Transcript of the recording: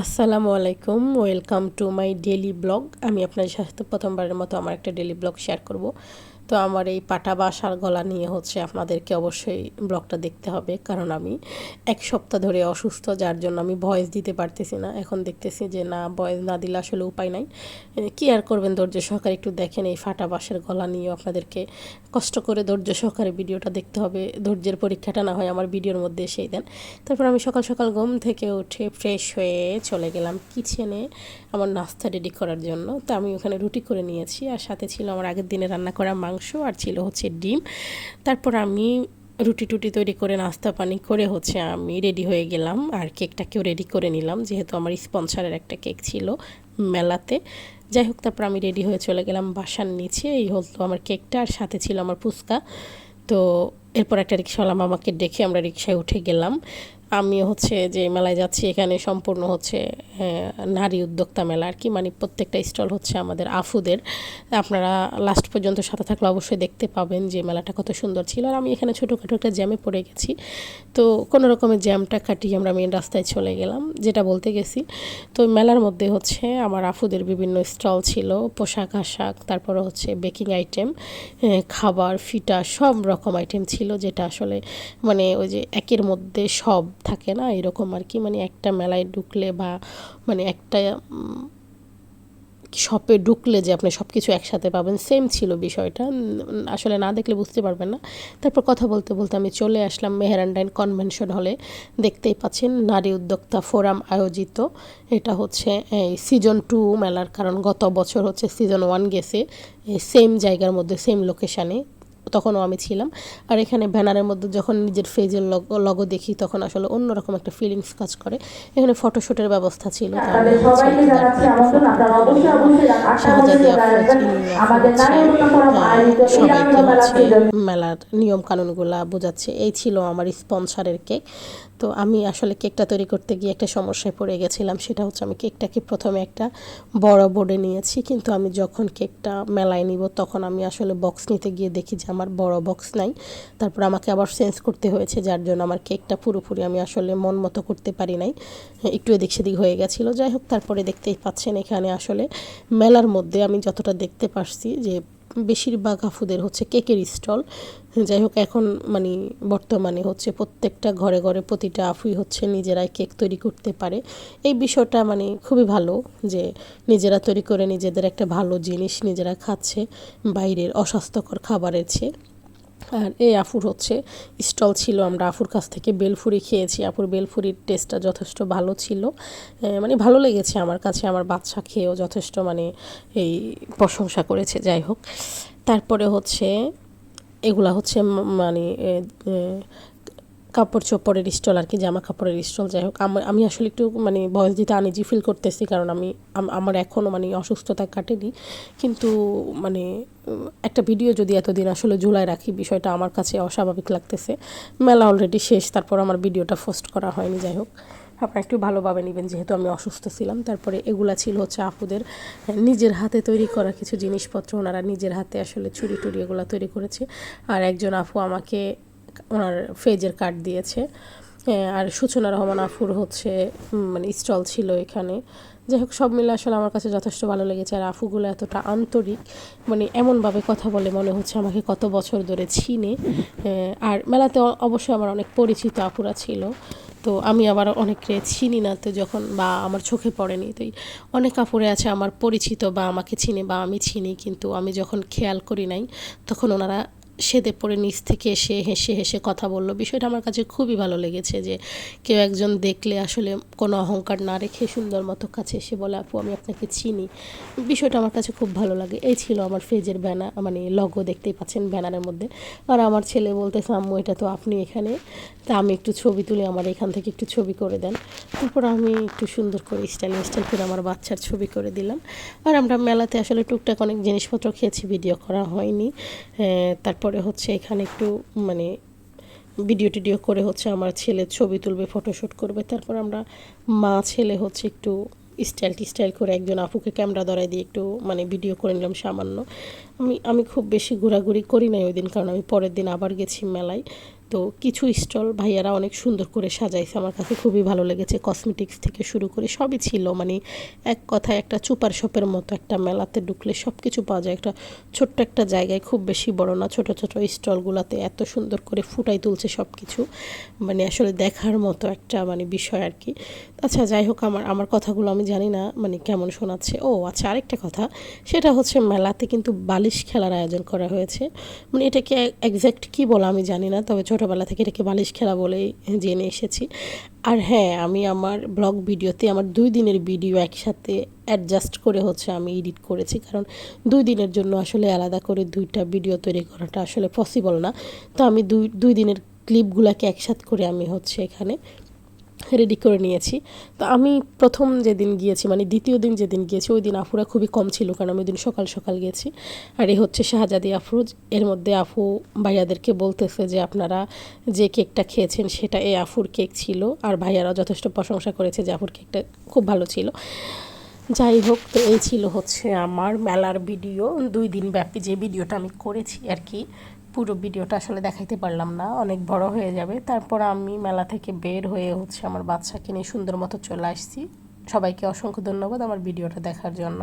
আসসালামু আলাইকুম, welcome to my daily blog. আমি আপনার সাথে প্রথমবারের মতো আমার একটা ডেলি ব্লগ শেয়ার করব। তো আমার এই পাটা বাসার গলা নিয়ে হচ্ছে আপনাদেরকে অবশ্যই ব্লগটা দেখতে হবে, কারণ আমি এক সপ্তাহ ধরে অসুস্থ, যার জন্য আমি ভয়েস দিতে পারতেছি না। এখন দেখতেছি যে না, ভয়েস না দিলে আসলে উপায় নাই। কী আর করবেন ধৈর্য সহকারে একটু দেখেন এই ফাটা বাঁশের গলা নিয়ে আপনাদেরকে কষ্ট করে ধৈর্য সহকারে ভিডিওটা দেখতে হবে। ধৈর্যের পরীক্ষাটা না হয় আমার ভিডিওর মধ্যে এসেই দেন। তারপর আমি সকাল সকাল ঘুম থেকে উঠে ফ্রেশ হয়ে চলে গেলাম কিচেনে আমার নাস্তা রেডি করার জন্য। তো আমি ওখানে রুটি করে নিয়েছি, আর সাথে ছিল আমার আগের দিনে রান্না করা মাংস। আর ছিল হচ্ছে ডিম। তারপর আমি রুটি টুটি তৈরি করে, নাস্তা পানি করে হচ্ছে আমি রেডি হয়ে গেলাম আর কেকটাকেও রেডি করে নিলাম, যেহেতু আমার স্পন্সারের একটা কেক ছিল মেলাতে। যাই হোক, তারপর আমি রেডি হয়ে চলে গেলাম বাসার নিচে। এই হলো আমার কেকটা আর সাথে ছিল আমার ফুচকা। তো এরপর একটা রিক্সাওয়ালা মামাকে ডেকে আমরা রিক্সায় উঠে গেলাম। আমি হচ্ছে যে মেলায় যাচ্ছি, এখানে সম্পূর্ণ হচ্ছে নারী উদ্যোক্তা মেলা আর কি মানে প্রত্যেকটা স্টল হচ্ছে আমাদের আফুদের। আপনারা লাস্ট পর্যন্ত সাথে থাকলে অবশ্যই দেখতে পাবেন যে মেলাটা কত সুন্দর ছিল। আর আমি এখানে ছোটোখাটো একটা জ্যামে পড়ে গেছি। তো কোনো রকমের জ্যামটা কাটিয়ে আমরা মেন রাস্তায় চলে গেলাম, যেটা বলতে গেছি। তো মেলার মধ্যে হচ্ছে আমার আফুদের বিভিন্ন স্টল ছিল, পোশাক আশাক, তারপরে হচ্ছে বেকিং আইটেম খাবার, ফিটা, সব রকম আইটেম ছিল। যেটা আসলে মানে ওই যে একের মধ্যে সব থাকে না, এরকম আর কি। মানে একটা মেলায় ঢুকলে বা মানে একটা শপে ঢুকলে যে আপনি সব কিছু একসাথে পাবেন সেম ছিল বিষয়টা। আসলে না দেখলে বুঝতে পারবেন না। তারপর কথা বলতে বলতে আমি চলে আসলাম মেহেরান্ডাইন কনভেনশন হলে দেখতেই পাচ্ছেন নারী উদ্যোক্তা ফোরাম আয়োজিত। এটা হচ্ছে এই সিজন টু মেলার কারণ। গত বছর হচ্ছে সিজন ওয়ান গেছে। সেম জায়গার মধ্যে সেম লোকেশানে তখনও আমি ছিলাম। আর এখানে ব্যানারের মধ্যে যখন নিজের ফেজের লগো দেখি তখন আসলে অন্যরকম একটা ফিলিংস কাজ করে। এখানে ফটোশ্যুটের ব্যবস্থা ছিল। মেলার নিয়ম কানুনগুলা বোঝাচ্ছে। এই ছিল আমার স্পন্সারের কেক তো আমি আসলে কেকটা তৈরি করতে গিয়ে একটা সমস্যায় পড়ে গেছিলাম। সেটা হচ্ছে আমি কেকটাকে প্রথমে একটা বড় বোর্ডে নিয়েছি। কিন্তু আমি যখন কেকটা মেলায় নিব তখন আমি আসলে বক্স নিতে গিয়ে দেখি যে আমার বড় বক্স নাই। তারপর আমাকে আবার চেঞ্জ করতে হয়েছে, যার জন্য আমার কেকটা পুরোপুরি আমি আসলে মন মতো করতে পারি নাই। একটু এদিক সেদিক হয়ে গেছিল। যাই হোক, তারপরে দেখতেই পাচ্ছেন এখানে আসলে মেলার মধ্যে আমি যতটা দেখতে পারছি যে বেশিরভাগ আফুদের হচ্ছে কেকের স্টল। যাই হোক, এখন মানে বর্তমানে হচ্ছে প্রত্যেকটা ঘরে ঘরে প্রতিটা আফুই হচ্ছে নিজেরাই কেক তৈরি করতে পারে। এই বিষয়টা মানে খুবই ভালো যে নিজেরা তৈরি করে নিজেদের একটা ভালো জিনিস নিজেরা খাচ্ছে, বাইরের অস্বাস্থ্যকর খাবারের চেয়ে। আর এই আফুর হচ্ছে স্টল ছিল, আমরা আফুর কাছ থেকে বেলফুরি খেয়েছি। আফুর বেলফুরির টেস্টটা যথেষ্ট ভালো ছিল। মানে ভালো লেগেছে আমার কাছে, আমার বাচ্চা খেয়েও যথেষ্ট মানে এই প্রশংসা করেছে, যাই হোক। তারপরে হচ্ছে, এগুলা হচ্ছে মানে কাপড় চোপড়ের স্টল আর কি জামা কাপড়ের স্টল যাই হোক। আমি আসলে একটু মানে বয়স দিতে আনিজি ফিল করতেছি, কারণ আমি আমার এখনও মানে অসুস্থতা কাটেনি। কিন্তু মানে একটা ভিডিও যদি এতদিন আসলে ঝুলাই রাখি, বিষয়টা আমার কাছে অস্বাভাবিক লাগতেছে। মেলা অলরেডি শেষ, তারপর আমার ভিডিওটা পোস্ট করা হয়নি, যাই হোক। আপনারা একটু ভালোভাবে নেবেন, যেহেতু আমি অসুস্থ ছিলাম। তারপরে এগুলা ছিল হচ্ছে আপুদের নিজের হাতে তৈরি করা কিছু জিনিসপত্র। ওনারা নিজের হাতে আসলে চুরি টুরি এগুলো তৈরি করেছে। আর একজন আপু আমাকে ওনার ফেজের কার্ড দিয়েছে। আর সূচনা রহমান আফুর হচ্ছে মানে স্টল ছিল এখানে। যাই হোক, সব মিলে আসলে আমার কাছে যথেষ্ট ভালো লেগেছে। আর আফুগুলো এতটা আন্তরিক মানে এমনভাবে কথা বলে মনে হচ্ছে আমাকে কত বছর ধরে চিনে। আর মেলাতে অবশ্যই আমার অনেক পরিচিত আফুরা ছিল। তো আমি আবার অনেককে চিনি না, তো যখন বা আমার চোখে পড়েনি। তো অনেক কাপড়ে আছে আমার পরিচিত বা আমাকে চিনে বা আমি চিনি, কিন্তু আমি যখন খেয়াল করি নাই, তখন ওনারা সেদে পড়ে নিচ থেকে এসে হেসে হেসে কথা বলল। বিষয়টা আমার কাছে খুবই ভালো লেগেছে যে কেউ একজন দেখলে আসলে কোনো অহংকার না রেখে সুন্দর মতো কাছে এসে বলে, আপু, আমি আপনাকে চিনি। বিষয়টা আমার কাছে খুব ভালো লাগে। এই ছিল আমার ফেজের ব্যানার মানে লগো দেখতেই পাচ্ছেন ব্যানারের মধ্যে। আর আমার ছেলে বলতেছে, আম্মু, এটা তো আপনি এখানে। তা আমি একটু ছবি তুলে আমার এখান থেকে একটু ছবি করে দেন। তারপর আমি একটু সুন্দর করে স্টাইল স্টাইল করে আমার বাচ্চার ছবি করে দিলাম। আর আমরা মেলাতে আসলে টুকটাক অনেক জিনিসপত্র খেয়েছি ভিডিও করা হয়নি। তারপর তারপরে হচ্ছে এখানে একটু মানে ভিডিও টিডিও করে হচ্ছে আমার ছেলে ছবি তুলবে ফটোশ্যুট করবে। তারপর আমরা মা ছেলে হচ্ছে একটু স্টাইল টিস্টাইল করে একজন আপুকে ক্যামেরা ধরাই দিয়ে একটু মানে ভিডিও করে নিলাম সামান্য। আমি আমি খুব বেশি ঘোরাঘুরি করি নাই ওই দিন, কারণ আমি পরের দিন আবার গেছি মেলায়। তো কিছু স্টল ভাইয়ারা অনেক সুন্দর করে সাজাইছে। আমার কাছে খুবই ভালো লেগেছে। কসমেটিক্স থেকে শুরু করে সবই ছিল। মানে এক কথায় একটা চুপার শপের মতো একটা মেলাতে ঢুকলে সব কিছু পাওয়া যায়। একটা ছোট্ট একটা জায়গায় খুব বেশি বড় না, ছোট ছোট স্টলগুলোতে এত সুন্দর করে ফুটাই তুলছে সব কিছু মানে আসলে দেখার মতো একটা মানে বিষয় আর কি। আচ্ছা যাই হোক, আমার আমার কথাগুলো আমি জানি না মানে কেমন শোনাচ্ছে। ও আচ্ছা আরেকটা কথা। সেটা হচ্ছে মেলাতে কিন্তু বালিশ খেলার আয়োজন করা হয়েছে। মানে এটাকে একজ্যাক্ট কী বলা আমি জানি না, তবে ছোটোবেলা থেকে এটাকে বালিশ খেলা বলে জেনে এসেছি। আর হ্যাঁ আমি আমার ব্লগ ভিডিওতে আমার দুই দিনের ভিডিও একসাথে অ্যাডজাস্ট করে হচ্ছে আমি এডিট করেছি। কারণ দুই দিনের জন্য আসলে আলাদা করে দুইটা ভিডিও তৈরি করাটা আসলে পসিবল না। তো আমি দুই দুই দিনের ক্লিপগুলোকে একসাথে করে আমি হচ্ছে এখানে রেডি করে নিয়েছি। তো আমি প্রথম যেদিন গিয়েছি মানে দ্বিতীয় দিন যেদিন গিয়েছি, ওই দিন আফুরা খুবই কম ছিল, কারণ আমি ওই দিন সকাল সকাল গেছি। আর এই হচ্ছে শাহজাদি আফরুজ এর মধ্যে আফু ভাইয়াদেরকে বলতেছে যে, আপনারা যে কেকটা খেয়েছেন, সেটা এই আফুর কেক ছিল। আর ভাইয়ারা যথেষ্ট প্রশংসা করেছে যে, আফুর কেকটা খুব ভালো ছিল। যাই হোক, তো এই ছিল হচ্ছে আমার মেলার ভিডিও দুই দিন ব্যাপী যে ভিডিওটা আমি করেছি আর কি, পুরো ভিডিওটা আসলে দেখাইতে পারলাম না, অনেক বড় হয়ে যাবে। তারপর আমি মেলা থেকে বের হয়ে হচ্ছে আমার বাচ্চাকে নিয়ে সুন্দর মতো চলে আসছি। সবাইকে অসংখ্য ধন্যবাদ আমার ভিডিওটা দেখার জন্য।